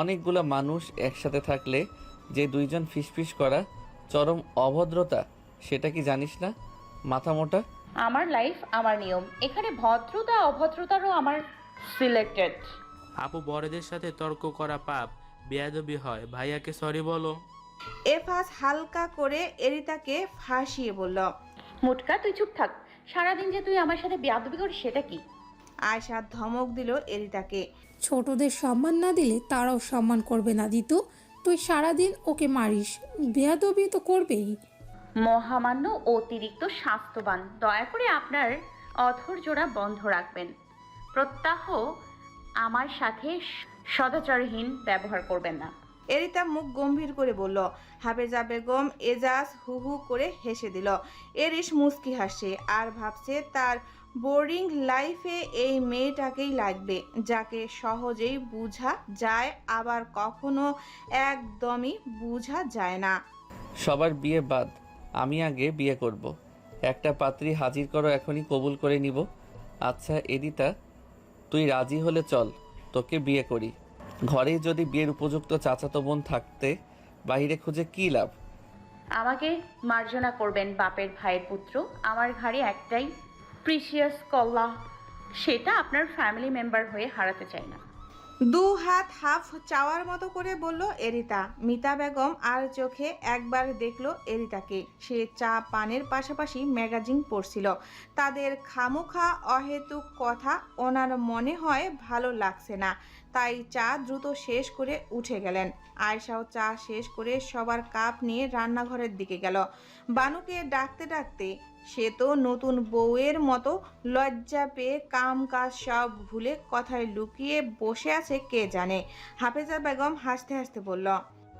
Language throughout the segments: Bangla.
অনেকগুলো মানুষ একসাথে থাকলে যে দুইজন ফিসফিস করা চরম অভদ্রতা সেটা কি জানিস না? মাথা মোটা। আমার লাইফ আমার নিয়ম। এখানে ভদ্রতা অভদ্রতারও আমার সিলেক্টেড আপু বড়দের সাথে তর্ক করা পাপ বেয়াদবি হয়। ভাইয়াকে সরি বলো। এফাস হালকা করে এরিতাকে ফাঁসিয়ে বলল মুটকা তুই চুপ থাক। সারাদিন যে তুই আমার সাথে বেয়াদবি করিস সেটা কি? আয়সা ধমক দিল এরিতাকে। ছোটদের সম্মান না দিলে তারাও সম্মান করবে না দিত। তুই সারাদিন ওকে মারিস। বেয়াদবি তো করবেই। মহামান্য অতিরিক্ত স্বাস্থ্যবান। দয়া করে আপনার অধর জোড়া বন্ধ রাখবেন। প্রত্যাহ আমার সাথে সদাচরহীন ব্যবহার করবেন না। এরিতা মুখ গম্ভীর করে বলল হাফেজা বেগম এজাজ হু হু করে হেসে দিল। এরিস মুস্কি হাসে আর ভাবছে তার বোরিং লাইফে এই মেয়েটাকেই লাগবে যাকে সহজেই বোঝা যায় আবার কখনো একদমই বোঝা যায় না। সবার বিয়ে বাদ আমি আগে বিয়ে করব। একটা পাত্রী হাজির করো এখনই কবুল করে নিব। আচ্ছা এদিতা তুই রাজি হলে চল তোকে বিয়ে করি। ঘরেই যদি বিয়ের উপযুক্ত চাচাতো বোন থাকতে বাইরে খুঁজে কী লাভ? আমাকে মার্জনা করবেন বাপের ভাইয়ের পুত্র আমার ঘাড়ে একটাই প্রিসিয়াস কল্লা, সেটা আপনার ফ্যামিলি মেম্বার হয়ে হারাতে চাই না। দু হাত হাফ চাওয়ার মতো করে বলল এরিতা। মিতা বেগম আর চোখে একবার দেখল এরিতাকে। সে চা পানের পাশাপাশি ম্যাগাজিন পড়ছিল। তাদের খামোখা অহেতুক কথা ওনার মনে হয় ভালো লাগছে না। তাই চা দ্রুত শেষ করে উঠে গেলেন। আয়সাও চা শেষ করে সবার কাপ নিয়ে রান্নাঘরের দিকে গেল। বানুকে ডাকতে ডাকতে সে তো নতুন বউয়ের মতো লজ্জা পেয়ে কাম কাজ সব ভুলে কথায় লুকিয়ে বসে আছে কে জানে। হাফেজা বেগম হাসতে হাসতে বলল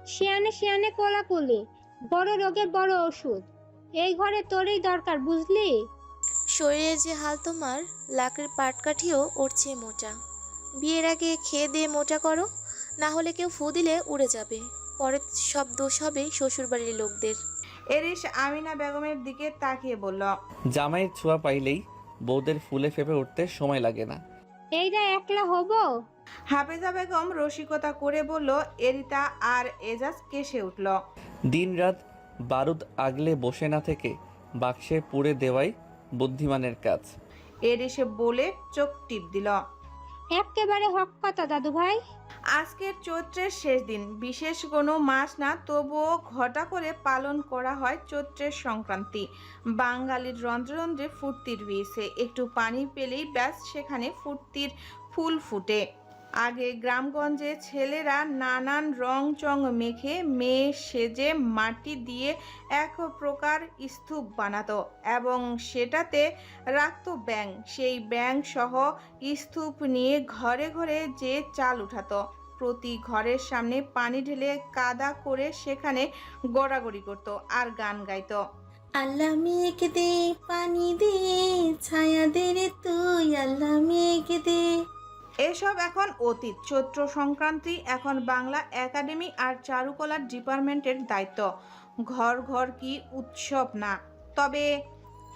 শিয়ানে শিয়ানে কোলাকুলি বড় রোগের বড় ওষুধ। এই ঘরে তোরই দরকার বুঝলি? শরীরে যে হাল তোমার লাকড়ির পাটকাঠিও ওর চেয়ে মোটা। বিয়ের আগে খেয়ে দিয়ে মোটা করো না হলে কেউ ফু দিলে উড়ে যাবে। পরে সব দোষ হবে শ্বশুরবাড়ির লোকদের। এরিস আমিনা বেগমের দিকে তাকিয়ে বলল জামাইয়ের ছোঁয়া পাইলেই বউদের ফুলে ফেপে উঠতে সময় লাগে না। এইটা একলা হব? হাফেজা বেগম রসিকতা করে বলল এরিতা আর এজাজ কেসে উঠল। দিনরাত বারুদ আগলে বসে না থেকে বাক্সে পুড়ে দেওয়াই বুদ্ধিমানের কাজ। এরিস বলে চোখ টিপ দিল। একেবারে হক কথা দাদু ভাই আজকের চৈত্রের শেষ দিন। বিশেষ কোনো মাস না, তবুও ঘটা করে পালন করা হয় চৈত্রের সংক্রান্তি। বাঙালির রন্ধ্রে ফুর্তির বিয়েছে একটু পানি পেলেই ব্যাস, সেখানে ফুর্তির ফুল ফুটে। আগে গ্রামগঞ্জে ছেলেরা নানান রং চং মেখে মেয়ে সেজে মাটি দিয়ে এক প্রকার স্তূপ বানাতো এবং সেটাতে রাখত ব্যাং সেই ব্যাং সহ স্তূপ নিয়ে ঘরে ঘরে যে চাল উঠাতো, প্রতি ঘরের সামনে পানি ঢেলে কাদা করে সেখানে গড়াগড়ি করত আর গান গাইতো। আল্লাহ মেঘ দে, পানি দে, ছায়া দে রে তুই, আল্লাহ মেঘ দে। এসব এখন অতীত। চৈত্র সংক্রান্তি এখন বাংলা একাডেমি আর চারুকলার ডিপার্টমেন্টের দায়িত্ব। ঘর ঘর কি উৎসব না? তবে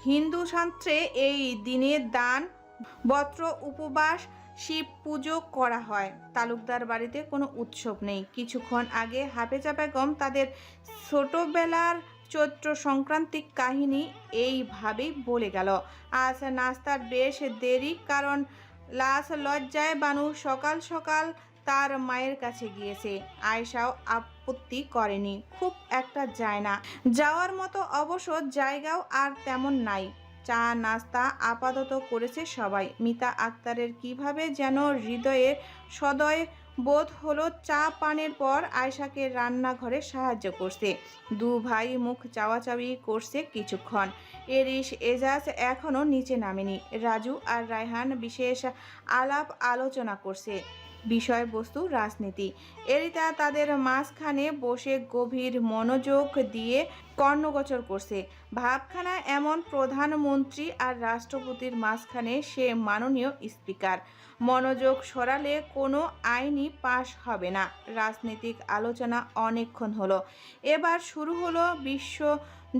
হিন্দু শাস্ত্রে এই দিনে দান বত্র উপবাস, শিব পুজো করা হয়। তালুকদার বাড়িতে কোনো উৎসব নেই। কিছুক্ষণ আগে হাফেজা বেগম তাদের ছোটবেলার চৈত্র সংক্রান্তিক কাহিনী এইভাবেই বলে গেল। আজ নাস্তার বেশ দেরি, কারণ লাশ লজ্জায় বানু সকাল সকাল তার মায়ের কাছে গিয়েছে। আয়সাও আপত্তি করেনি। খুব একটা যায় না। যাওয়ার মতো অবসর জায়গাও আর তেমন নাই। চা নাস্তা আপাতত করেছে সবাই। মিতা আক্তারের কীভাবে যেন হৃদয়ে সদয় বোধ হলো চা পানের পর আয়সাকে রান্নাঘরে সাহায্য করছে। দু ভাই মুখ চাওয়াচাওয়ি করছে কিছুক্ষণ। এরিস এজাজ এখনও নিচে নামেনি। রাজু আর রায়হান বিশেষ আলাপ আলোচনা করছে। বিষয়বস্তু, রাজনীতি। এরিতা তাদের মাঝখানে বসে গভীর মনোযোগ দিয়ে কর্ণগোচর করছে। ভাবখানা এমন প্রধানমন্ত্রী আর রাষ্ট্রপতির মাঝখানে সে মাননীয় স্পিকার। মনোযোগ সরালে কোনো আইনই পাশ হবে না। রাজনৈতিক আলোচনা অনেকক্ষণ হলো। এবার শুরু হলো বিশ্ব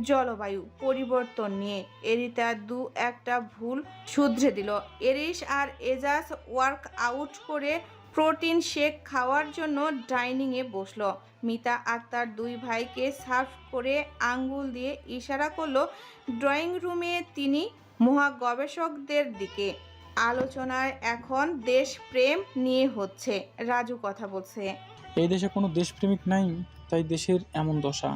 জলবায়ু পরিবর্তন নিয়ে। এরিতা দু একটা ভুল শুধরে দিল। এরিস আর এজাজ ওয়ার্ক আউট করে প্রোটিন শেক খাওয়ার জন্য ডাইনিংয়ে বসল। মিতা আক্তার দুই ভাইকে সার্ভ করে আঙ্গুল দিয়ে ইশারা করল, ড্রয়িং রুমে তিনি মহা গবেষকদের দিকে। আলোচনায় এখন দেশপ্রেম নিয়ে হচ্ছে, রাজু কথা বলছে। এই দেশে কোনো দেশপ্রেমিক নাই, তাই দেশের এমন দশা।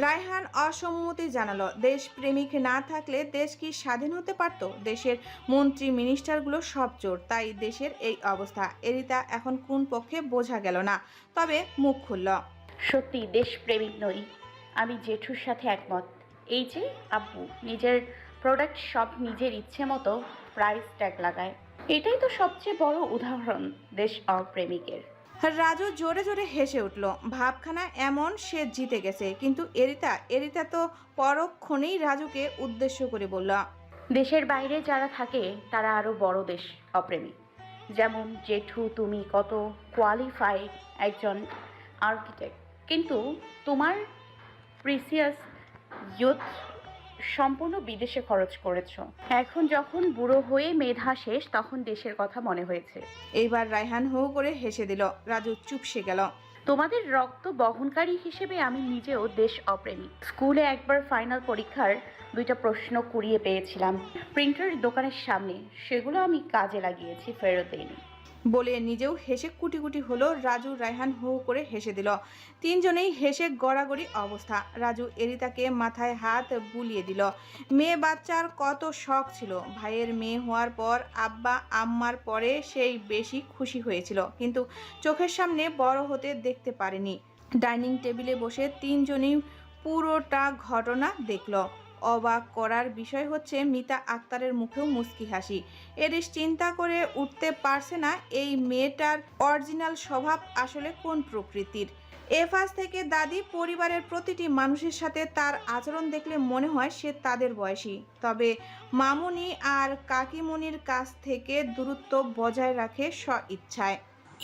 রায়হান অসম্মতি জানালো। দেশপ্রেমিক না থাকলে দেশ কি স্বাধীন হতে পারত? দেশের মন্ত্রী, মিনিস্টারগুলো সব চোর, তাই দেশের এই অবস্থা। এরিতা এখন কোন পক্ষে বোঝা গেল না, তবে মুখ খুলল। সত্যি, দেশপ্রেমিক নই। আমি জেঠুর সাথে একমত। এই যে, আব্বু, নিজের প্রোডাক্ট সব নিজের ইচ্ছে মতো প্রাইস ট্যাগ লাগায়। এটাই তো সবচেয়ে বড় উদাহরণ দেশ অপ্রেমিকের। রাজু জোরে জোরে হেসে উঠল, ভাবখানা এমন সে জিতে গেছে, কিন্তু এরিতা এরিতা তো পরক্ষণেই রাজুকে উদ্দেশ্য করে বলল, দেশের বাইরে যারা থাকে, তারা আরও বড় দেশ অপ্রেমিক যেমন জেঠু, তুমি কত কোয়ালিফাইড একজন আর্কিটেক্ট কিন্তু তোমার প্রিসিয়াস ইউথ সম্পূর্ণ বিদেশে খরচ করেছ। এখন যখন বুড়ো হয়ে মেধা শেষ তখন দেশের কথা মনে হয়েছে। এইবার রায়হান হো করে হেসে দিল রাজু চুপসে গেল। তোমাদের রক্ত বহনকারী হিসেবে আমি নিজেও দেশ অপ্রেমিক স্কুলে একবার ফাইনাল পরীক্ষার দুইটা প্রশ্ন কুড়িয়ে পেয়েছিলাম। প্রিন্টার দোকানের সামনে সেগুলো আমি কাজে লাগিয়েছি ফেরত দিইনি। বলে নিজেও হেসে কুটি কুটি হলো রাজু রায়হান হু করে হেসে দিল। তিনজনেই হেসে গড়াগড়ি অবস্থা। রাজু এরিতাকে মাথায় হাত বুলিয়ে দিল। মেয়ে বাচ্চার কত শখ ছিল। ভাইয়ের মেয়ে হওয়ার পর আব্বা, আম্মার পরে সেই বেশি খুশি হয়েছিল। কিন্তু চোখের সামনে বড় হতে দেখতে পারেনি। ডাইনিং টেবিলে বসে তিনজনই পুরোটা ঘটনা দেখল। অবাক করার বিষয় হচ্ছে মিতা আক্তারের মুখেও মুস্কি হাসি। এরিস চিন্তা করে উঠতে পারছে না এই মেয়েটার অরিজিনাল স্বভাব আসলে কোন প্রকৃতির। এফাস থেকে দাদি পরিবারের প্রতিটি মানুষের সাথে তার আচরণ দেখলে মনে হয় সে তাদের বয়সী। তবে মামুনি আর কাকিমুনির কাছ থেকে দূরত্ব বজায় রাখে স্ব ইচ্ছায়।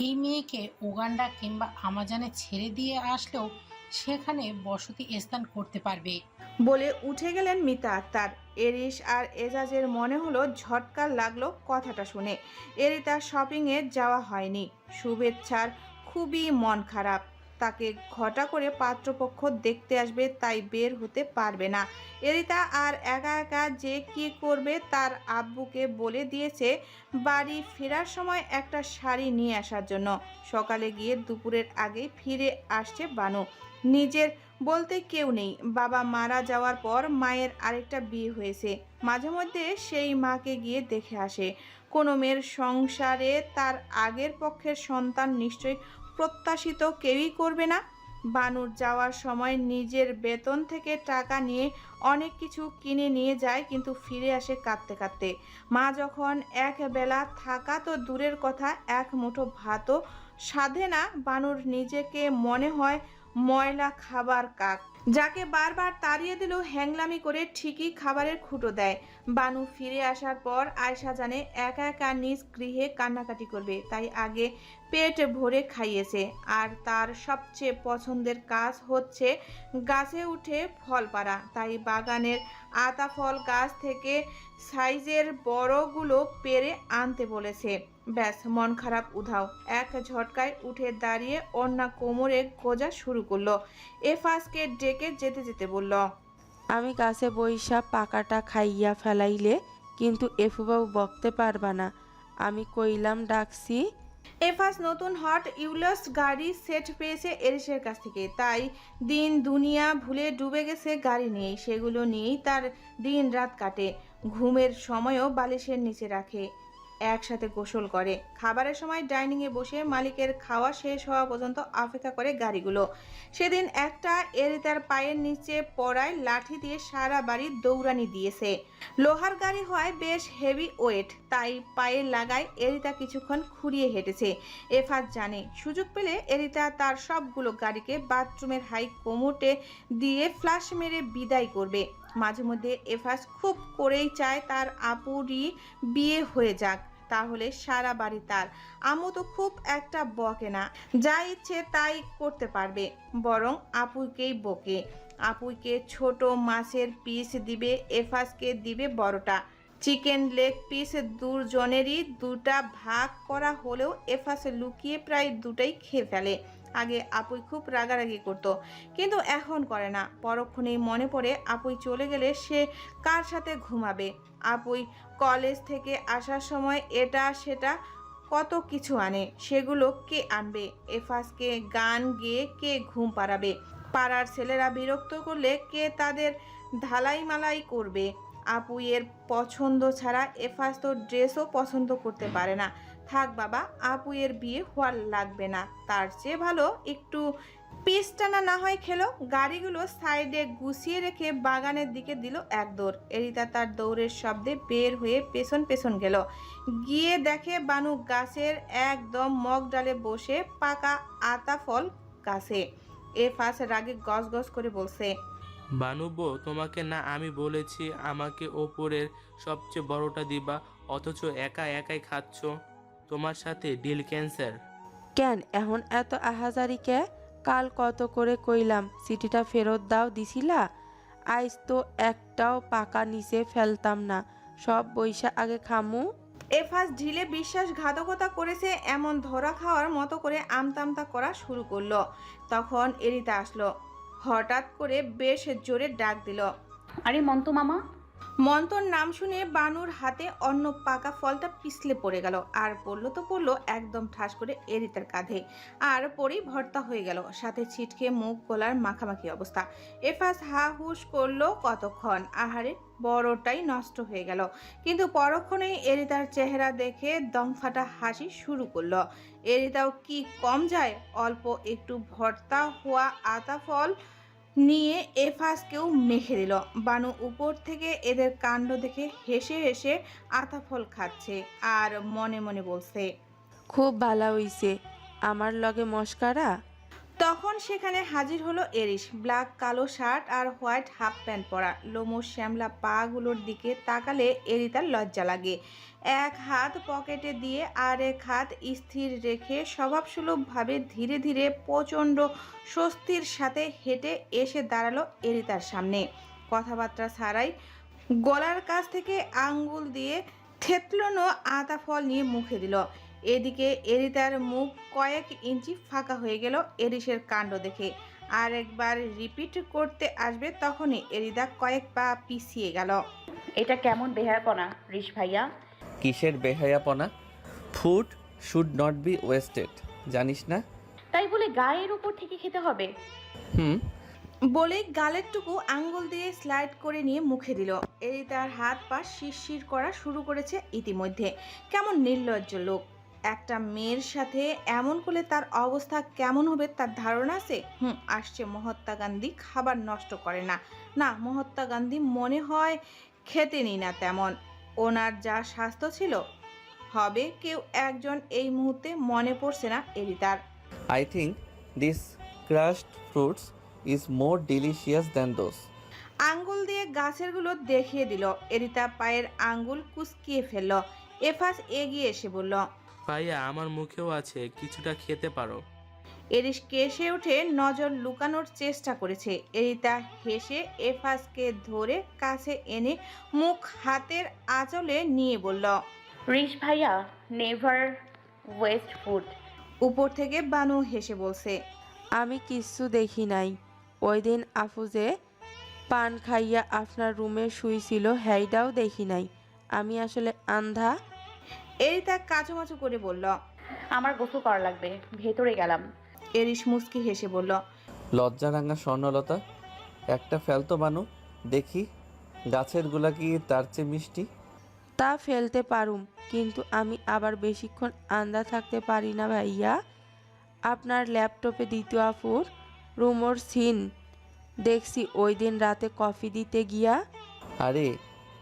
এই মেয়েকে উগান্ডা কিংবা আমাজনে ছেড়ে দিয়ে আসলেও সেখানে বসতি স্থান করতে পারবে। বলে উঠে গেলেন মিতা। আক্তার এরিস আর এজাজের মনে হলো ঝটকা লাগল কথাটা শুনে। এরিতা শপিংয়ে যাওয়া হয়নি। শুভেচ্ছার খুবই মন খারাপ। তাকে ঘটা করে পাত্রপক্ষ দেখতে আসবে তাই বের হতে পারবে না। এরিতা আর একা একা যে কি করবে তার আব্বুকে বলে দিয়েছে বাড়ি ফেরার সময় একটা শাড়ি নিয়ে আসার জন্য। সকালে গিয়ে দুপুরের আগেই ফিরে আসছে বানু। নিজের বলতে কেউ নেই। বাবা মারা যাওয়ার পর মায়ের আরেকটা বিয়ে হয়েছে। মাঝে মধ্যে সেই মাকে গিয়ে দেখে আসে। কোনো মেয়ের সংসারে তার আগের পক্ষের সন্তান নিশ্চয়ই প্রত্যাশিত কেউই করবে না। বানুর যাওয়ার সময় নিজের বেতন থেকে টাকা নিয়ে অনেক কিছু কিনে নিয়ে যায় কিন্তু ফিরে আসে কাঁদতে কাঁদতে। মা যখন এক বেলা থাকা তো দূরের কথা, এক মুঠো ভাতও সাধে না। বানুর নিজেকে মনে হয় ময়লা খাবার কাক। যাকে বারবার তাড়িয়ে দিলেও হ্যাংলামি করে ঠিকই খাবারের খুঁটো দেয়। বানু ফিরে আসার পর আয়সা জানে একা একা নিজ গৃহে কান্নাকাটি করবে, তাই আগে পেট ভরে খাইয়েছে। আর তার সবচেয়ে পছন্দের কাজ হচ্ছে গাছে উঠে ফল পাড়া। তাই বাগানের আতা ফল গাছ থেকে সাইজের বড়গুলো পেরে আনতে বলেছে। ব্যাস, মন খারাপ উধাও। এক ঝটকায় উঠে দাঁড়িয়ে অন্যা কোমরে গোজা শুরু করল। এফাসকে ডেকে যেতে যেতে বলল আমি গাছে বইসা পাকাটা খাইয়া ফেলাইলে কিন্তু এফুবাবু বকতে পারবা না। আমি কইলাম, ডাকছি। এফাস নতুন হট ইউলাস গাড়ি সেট পেয়েছে এরিসের কাছ থেকে। তাই দিন দুনিয়া ভুলে ডুবে গেছে গাড়ি নিয়েই সেগুলো নিয়েই তার দিন রাত কাটে। ঘুমের সময়ও বালিশের নিচে রাখে। একসাথে গোসল করে। খাবারের সময় ডাইনিংয়ে বসে মালিকের খাওয়া শেষ হওয়া পর্যন্ত অপেক্ষা করে গাড়িগুলো। সেদিন একটা এরিতার পায়ের নিচে পড়ায় লাঠি দিয়ে সারা বাড়ি দৌড়ানি দিয়েছে। লোহার গাড়ি হয় বেশ হেভি ওয়েট তাই পায়ে লাগায় এরিতা কিছুক্ষণ খুঁড়িয়ে হেঁটেছে। এফাত জানে, সুযোগ পেলে এরিতা তার সবগুলো গাড়িকে বাথরুমের হাই কোমোটে দিয়ে ফ্লাশ মেরে বিদায় করবে। মাঝে মধ্যে এফাস খুব করেই চায় তার আপুরই বিয়ে হয়ে যাক। তাহলে সারা বাড়ি তার। আমু তো খুব একটা বকে না। যা ইচ্ছে তাই করতে পারবে, বরং আপুকেই বকে। আপুকে ছোট মাছের পিস দিবে, এফাসকে দিবে বড়টা। চিকেন লেগ পিস দুজনেরই দুটা ভাগ করা হলেও এফাসে লুকিয়ে প্রায় দুটাই খেয়ে ফেলে। আগে আপুই খুব রাগারাগি করত, কিন্তু এখন করে না। পরক্ষণেই মনে পড়ে আপুই চলে গেলে সে কার সাথে ঘুমাবে? আপুই কলেজ থেকে আসার সময় এটা সেটা কত কিছু আনে, সেগুলো কে আনবে? এফাসকে গান গেয়ে কে ঘুম পাড়াবে? পাড়ার ছেলেরা বিরক্ত করলে কে তাদের ঢালাই মালাই করবে? আপুইয়ের পছন্দ ছাড়া এফাস তো ড্রেসও পছন্দ করতে পারে না। থাক বাবা আপুইয়ের বিয়ে হওয়ার লাগবে না। তার চেয়ে ভালো একটু পিস টানা না হয় খেলো। গাড়িগুলো সাইডে গুছিয়ে রেখে বাগানের দিকে দিল এক দৌড়। এরিতা তার দৌড়ের শব্দে বের হয়ে পেছন পেছন গেল। গিয়ে দেখে বানু গাছের একদম মগ ডালে বসে পাকা আতা ফল গাছে। এ ফাঁস রাগে গজ গজ করে বলছে বানুবো তোমাকে না আমি বলেছি আমাকে ওপরের সবচেয়ে বড়টা দিবা অথচ একা একাই খাচ্ছ। তোমার সাথে ডিল ক্যান্সার কেন? এখন এত আহাজারি কে? কাল কত করে কইলাম সিটিটা ফেরত দাও দিছিলা? আইস তো একটাও পাকা নিচে ফেলতাম না সব বৈশা আগে খামু। এফাস ঢিলে বিশ্বাসঘাতকতা করেছে এমন ধরা খাওয়ার মতো করে আমতামতা করা শুরু করল। তখন এরিতা আসলো হঠাৎ করে বেশ জোরে ডাক দিল। আরে মন্ত মামা। মন্তর নাম শুনে বানুর হাতে অন্য পাকা ফলটা পিছলে পড়ে গেল আর পড়ল তো পড়ল একদম ঠাস করে এরিতার কাঁধে। আর পরেই ভর্তা হয়ে গেল সাথে ছিটকে মুখ গোলার মাখামাখি অবস্থা। এফাস হা হুশ করল কতক্ষণ আহারে বড়টাই নষ্ট হয়ে গেল। কিন্তু পরক্ষণেই এরিতার চেহারা দেখে দমফাটা হাসি শুরু করল। এরিতাও কি কম যায়? অল্প একটু ভর্তা হওয়া আতা ফল নিয়ে এফাসকেও মেখে দিল। বানু উপর থেকে এদের কাণ্ড দেখে হেসে হেসে আতা ফল খাচ্ছে আর মনে মনে বলছে, খুব ভালো হইছে। আমার লগে মস্কারা? তখন সেখানে হাজির হলো এরিস ব্ল্যাক, কালো শার্ট আর হোয়াইট হাফ প্যান্ট পরা। লোমো, শ্যামলা পাগুলোর দিকে তাকালে এরিতার লজ্জা লাগে। এক হাত পকেটে দিয়ে আর এক হাত স্থির রেখে স্বভাবসুলভভাবে ধীরে ধীরে প্রচণ্ড স্বস্তির সাথে হেঁটে এসে দাঁড়াল এরিতার সামনে। কথাবার্তা ছাড়াই গলার কাছ থেকে আঙ্গুল দিয়ে থেতলনো আতা ফল নিয়ে মুখে দিল। এদিকে এরিতার মুখ কয়েক ইঞ্চি ফাঁকা হয়ে গেল এরিসের কাণ্ড দেখে। আর একবার রিপিট করতে আসবে তখনই এরিদা কয়েক পা পিছিয়ে গেল। এটা কেমন বেহায়াপনা রিস ভাইয়া? কিসের বেহায়াপনা? Food should not be wasted জানিস না? তাই বলে গায়ের উপর থেকে খেতে হবে। হুম। বলে গালের টুকু আঙ্গুল দিয়ে স্লাইড করে নিয়ে মুখে দিল। এরিতার হাত পা শিরশির করা শুরু করেছে ইতিমধ্যে। কেমন নির্লজ্জ লোক। একটা মেয়ের সাথে এমন করলে তার অবস্থা কেমন হবে তার ধারণা আছে? হুম আসছে মহাত্মা গান্ধী খাবার নষ্ট করে না। না মহাত্মা গান্ধী মনে হয় খেতে খেতেনি না তেমন। ওনার যা স্বাস্থ্য ছিল হবে কেউ একজন এই মুহূর্তে মনে পড়ছে না এরিতার I think this crushed fruits is more delicious than those আঙ্গুল দিয়ে গাছেরগুলো দেখিয়ে দিল। এরিতা পায়ের আঙ্গুল কুচকিয়ে ফেলল। এফাস এগিয়ে এসে বলল ভাইয়া আমার মুখেও আছে কিছুটা খেতে পারো। এরিস কেসে উঠে নজর লুকানোর চেষ্টা করেছে। এরিতা হেসে এফাসকে ধরে কাছে এনে মুখ হাতের আঁচলে নিয়ে বলল রিস ভাইয়া নেভার ওয়েস্ট ফুড। উপর থেকে বানু হেসে বলছে আমি কিচ্ছু দেখি নাই। ওই দিন আফুজে পান খাইয়া আপনার রুমে শুইছিল হ্যাইডাও দেখি নাই। আমি আসলে আন্ধা এরিতা কাচুমাচু করে বলল আমার গোসল করা লাগবে ভেতরে গেলাম। এরিস মুস্কি হেসে বলল লজ্জারাঙ্গা স্বর্ণলতা একটা ফেলতো বানু দেখি গাছেরগুলা কি তার চেয়ে মিষ্টি? তা ফেলতে পারুম কিন্তু আমি আবার বেশিক্ষণ আন্দা থাকতে পারি না ভাইয়া। আপনার ল্যাপটপে দ্বিতীয় আফুর রুমোর সিন দেখছি ওই দিন রাতে কফি দিতে গিয়া। আরে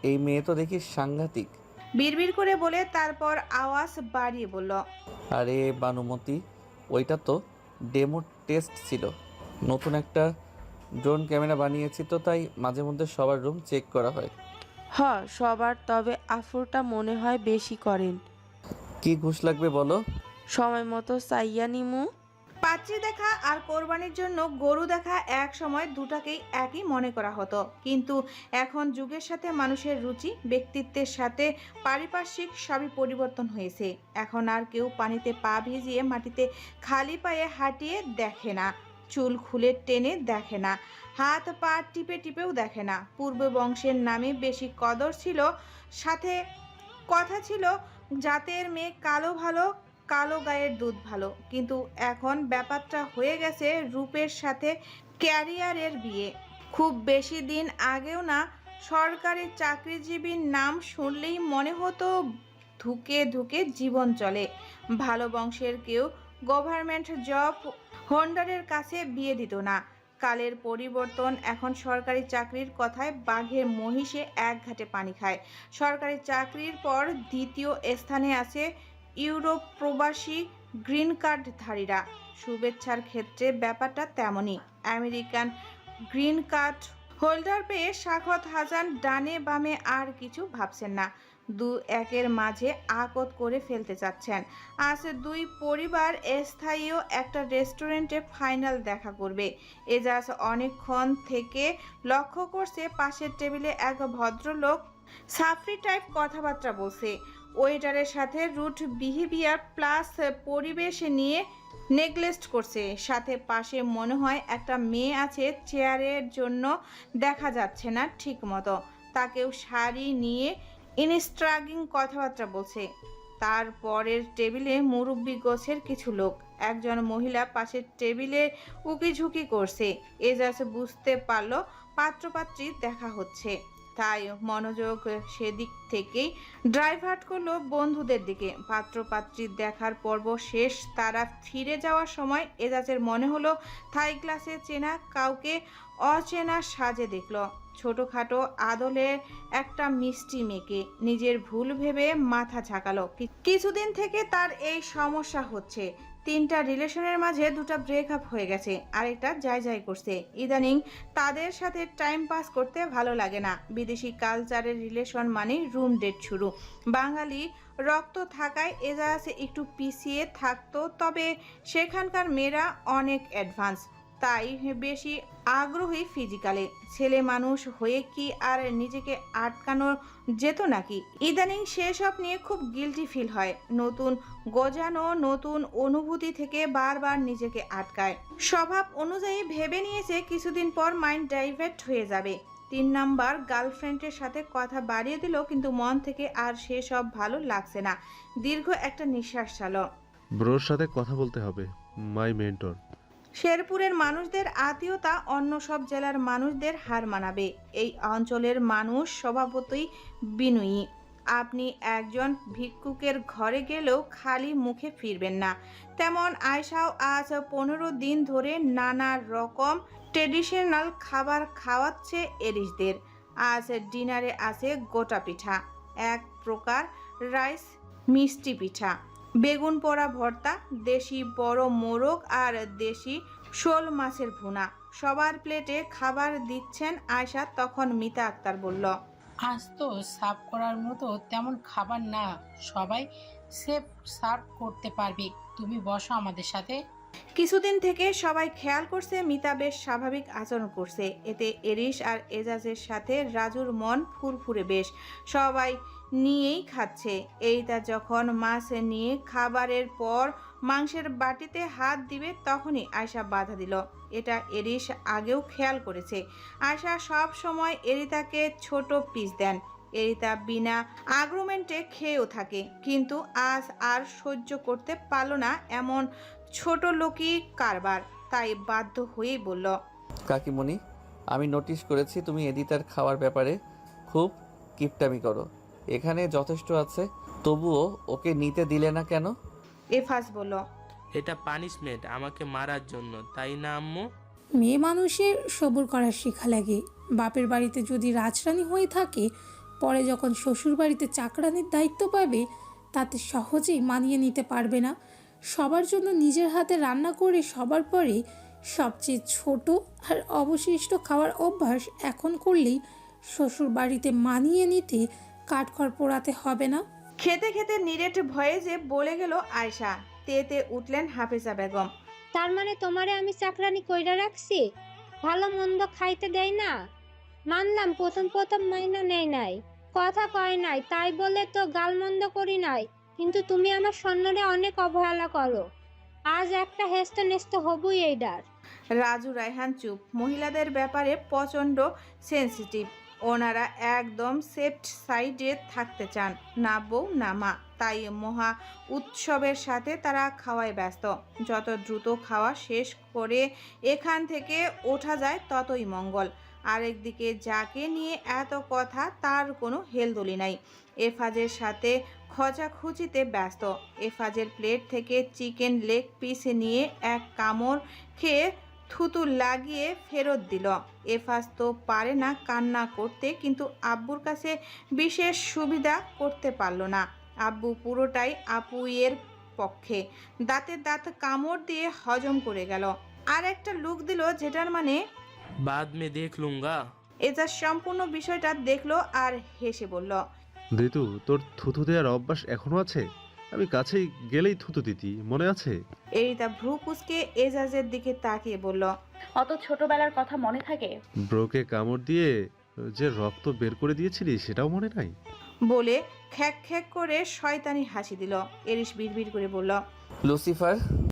এই মেয়ে তো দেখি সাংঘাতিক। বিড়বিড় করে বলে তারপর আওয়াজ বাড়িয়ে বলল আরে বানুমতি ওইটা তো ডেমো টেস্ট ছিল। নতুন একটা ড্রোন ক্যামেরা বানিয়েছি তো তাই মাঝে মধ্যে সবার রুম চেক করা হয়। হ সবার তবে আফুরটা মনে হয় বেশি করেন। কি ঘুষ লাগবে বলো? সময় মতো চাইয়া নিমু। পাত্রী দেখা আর কোরবানির জন্য গরু দেখা এক সময় দুটাকেই একই মনে করা হতো। কিন্তু এখন যুগের সাথে মানুষের রুচি, ব্যক্তিত্বের সাথে পারিপার্শ্বিক সবই পরিবর্তন হয়েছে। এখন আর কেউ পানিতে পা ভিজিয়ে মাটিতে খালি পায়ে হাঁটিয়ে দেখে না, চুল খুলে টেনে দেখে না, হাত পা টিপে টিপেও দেখে না। পূর্ব বংশের নামে বেশি কদর ছিল, সাথে কথা ছিল, জাতের মেয়ে কালো ভালো কালো গায়ের দুধ ভালো। কিন্তু এখন ব্যাপারটা হয়ে গেছে রূপের সাথে ক্যারিয়ারের বিয়ে। খুব বেশি দিন আগেও না সরকারি চাকরিজীবীর নাম শুনলেই মনে হতো ধুকে ধুকে জীবন চলে। ভালো বংশের কেউ গভর্নমেন্ট জব হোল্ডারের কাছে বিয়ে দিত না। কালের পরিবর্তন এখন সরকারি চাকরির কথায় বাঘের মহিষে এক ঘাটে পানি খায়। সরকারি চাকরির পর দ্বিতীয় স্থানে আছে ইউরোপ প্রবাসী গ্রিন কার্ডধারীরা। শুভেচ্ছার ক্ষেত্রে ব্যাপারটা তেমনই। আমেরিকান গ্রিন কার্ড হোল্ডার পেয়ে সাখত হাসান ডানে বামে আর কিছু ভাবছেন না। দু একের মাঝে আকত করে ফেলতে চাচ্ছেন। আজ দুই পরিবার স্থায়ীয় একটা রেস্টুরেন্টে ফাইনাল দেখা করবে। এজাজ অনেকক্ষণ থেকে লক্ষ্য করছে পাশের টেবিলে এক ভদ্রলোক সাফরি টাইপ কথাবার্তা বলছে। ওয়েটারের সাথে রুট বিহেভিয়ার প্লাস পরিবেশ নিয়ে নেগলেক্ট করছে। সাথে পাশে মনে হয় একটা মেয়ে আছে, চেয়ারের জন্য দেখা যাচ্ছে না ঠিক মতো তাকেও শাড়ি নিয়ে ইনস্ট্রাগিং কথাবার্তা বলছে। তারপরের টেবিলে মুরব্বী গোছের কিছু লোক। একজন মহিলা পাশের টেবিলে উকিঝুঁকি করছে। এজাজ বুঝতে পারল পাত্রপাত্রী দেখা হচ্ছে। তাই মনোযোগ সেদিক থেকেই ড্রাইভার্ট করল বন্ধুদের দিকে। পাত্রপাত্রী দেখার পর্ব শেষ, তারা ফিরে যাওয়ার সময় এজাজের মনে হলো থাই ক্লাসে চেনা কাউকে অচেনা সাজে দেখল। ছোটোখাটো আদলে একটা মিষ্টি মেয়েকে নিজের ভুল ভেবে মাথা ঝাঁকালো। কিছুদিন থেকে তার এই সমস্যা হচ্ছে। তিনটা রিলেশনের মাঝে দুটো ব্রেকআপ হয়ে গেছে, আরেকটা যাই যাই করছে। ইদানিং তাদের সাথে টাইম পাস করতে ভালো লাগে না। বিদেশি কালচারের রিলেশন মানে রুম ডেট শুরু। বাঙালি রক্ত থাকায় এজাজ একটু পিছিয়ে থাকতো, তবে সেখানকার মেয়েরা অনেক অ্যাডভান্স তাই বেশি আগ্রহী ফিজিক্যালে ছেলে মানুষ হয়ে কি আর নিজেকে আটকানো যেত নাকি? ইদানিং সেসব নিয়ে খুব গিলটি ফিল হয়। নতুন গজানো, নতুন অনুভূতি থেকে বারবার নিজেকে আটকায়। স্বভাব অনুযায়ী ভেবে নিয়েছে কিছুদিন পর মাইন্ড ডাইভার্ট হয়ে যাবে। তিন নাম্বার গার্লফ্রেন্ডের সাথে কথা বাড়িয়ে দিল কিন্তু মন থেকে আর সেসব ভালো লাগছে না। দীর্ঘ একটা নিঃশ্বাস ছাড়ল ব্রোর সাথে কথা বলতে হবে মাই মেন্টর শেরপুরের মানুষদের আত্মীয়তা অন্য সব জেলার মানুষদের হার মানাবে। এই অঞ্চলের মানুষ স্বভাবতই বিনয়ী। আপনি একজন ভিক্ষুকের ঘরে গেলেও খালি মুখে ফিরবেন না। তেমন আয়সাও আজ পনেরো দিন ধরে নানা রকম ট্রেডিশনাল খাবার খাওয়াচ্ছে এরিসদের আজ ডিনারে আছে গোটা পিঠা, এক প্রকার রাইস মিষ্টি পিঠা। বেগুন পোড়া ভর্তা, দেশি বড় মোরগ আর দেশি শোল মাছের ভুনা। সবার প্লেটে খাবার দিচ্ছেন আয়সা তখন মিতা আক্তার বলল, আজ তো সার্ভ করার মতো তেমন খাবার না। সবাই সেফ সার্ভ করতে পারবে। তুমি বসো আমাদের সাথে। কিছুদিন থেকে সবাই খেয়াল করছে মিতা বেশ স্বাভাবিক আচরণ করছে। এতে এরিশ আর এজাজের সাথে রাজুর মন ফুরফুরে বেশ। সবাই নিয়েই খাচ্ছে। এইটা যখন মাছ নিয়ে খাবারের পর মাংসের বাটিতে হাত দিবে, তখনই আয়সা বাধা দিল। এটা এরিশ আগেও খেয়াল করেছে। আয়সা সব সময় এরিতাকে ছোট পিস দেন। এরিতা বিনা আগ্রুমেন্টে খেয়েও থাকে। কিন্তু আজ আর সহ্য করতে পারল না এমন ছোট লোকই কারবার। তাই বাধ্য হয়েই বলল কাকিমণি আমি নোটিশ করেছি তুমি এদিতার খাওয়ার ব্যাপারে খুব কিপটামি করো। এখানে যথেষ্ট আছে তবুও ওকে নিতে দিলে না কেন? এফাজ বলল এটা পানিশমেন্ট আমাকে মারার জন্য তাই না আম্মু? মেয়ে মানুষের সবুর করার শেখা লাগে। বাপের বাড়িতে যদি রাজরানী হয়ে থাকে পরে যখন শ্বশুর বাড়িতে চাকরানির দায়িত্ব পাবে তাতে সহজেই মানিয়ে নিতে পারবে না। সবার জন্য নিজের হাতে রান্না করে সবার পরে সবচেয়ে ছোট আর অবশিষ্ট খাওয়ার অভ্যাস এখন করলেই শ্বশুর বাড়িতে মানিয়ে নিতে কাঠখড় পোড়াতে হবে না। খেতে খেতে নিরেট ভয়ে যে বলে গেল আয়শা। তেতে উঠলেন হাফেজা বেগম। তার মানে তোমারে আমি চাকরানি কইরা রাখছি? ভালো মন্দ খাইতে দেয় না? মানলাম প্রথম প্রথম মাইনা নেয় নাই। কথা কয় নাই তাই বলে তো গালমন্দ করি নাই। কিন্তু তুমি আমার সন্ন্যরে অনেক অবহেলা করো। আজ একটা হেস্ত নেস্ত হবই এইডার। রাজু রায়হান চুপ। মহিলাদের ব্যাপারে প্রচণ্ড সেনসিটিভ ওনারা একদম সেফট সাইডে থাকতে চান, না বউ, না মা। তাই মহা উৎসবের সাথে তারা খাওয়ায় ব্যস্ত। যত দ্রুত খাওয়া শেষ করে এখান থেকে ওঠা যায় ততই মঙ্গল। আরেকদিকে যাকে নিয়ে এত কথা তার কোনো হেলদোলি নাই। এফাজের সাথে খচাখুচিতে ব্যস্ত। এফাজের প্লেট থেকে চিকেন লেগ পিস নিয়ে এক কামড় খেয়ে থুতু লাগিয়ে ফেরত দিল। এফাজ তো পারে না কান্না করতে, কিন্তু আব্বুর কাছে বিশেষ সুবিধা করতে পারল না। আব্বু পুরোটাই আপুইয়ের পক্ষে। দাঁতে দাঁত কামড় দিয়ে হজম করে গেল। আর একটা লুক দিল যেটার মানে বাদ মে দেখ লুঙ্গা এজাজ সম্পূর্ণ বিষয়টা দেখল আর হেসে বলল ঋতু তোর থুতু দেওয়ার অভ্যাস এখনও আছে? আমি কাছেই গেলেই থুতু দিতি মনে আছে? এরিতা ভ্রু কুচকে এজাজের দিকে তাকিয়ে বলল অত ছোটবেলার কথা মনে থাকে? ব্রোকে কামড় দিয়ে যে রক্ত বের করে দিয়েছিলি সেটাও মনে নাই? বলে খ্যাক খ্যাক করে শয়তানি হাসি দিল। এরিস বিড়বিড় করে বলল লুসিফার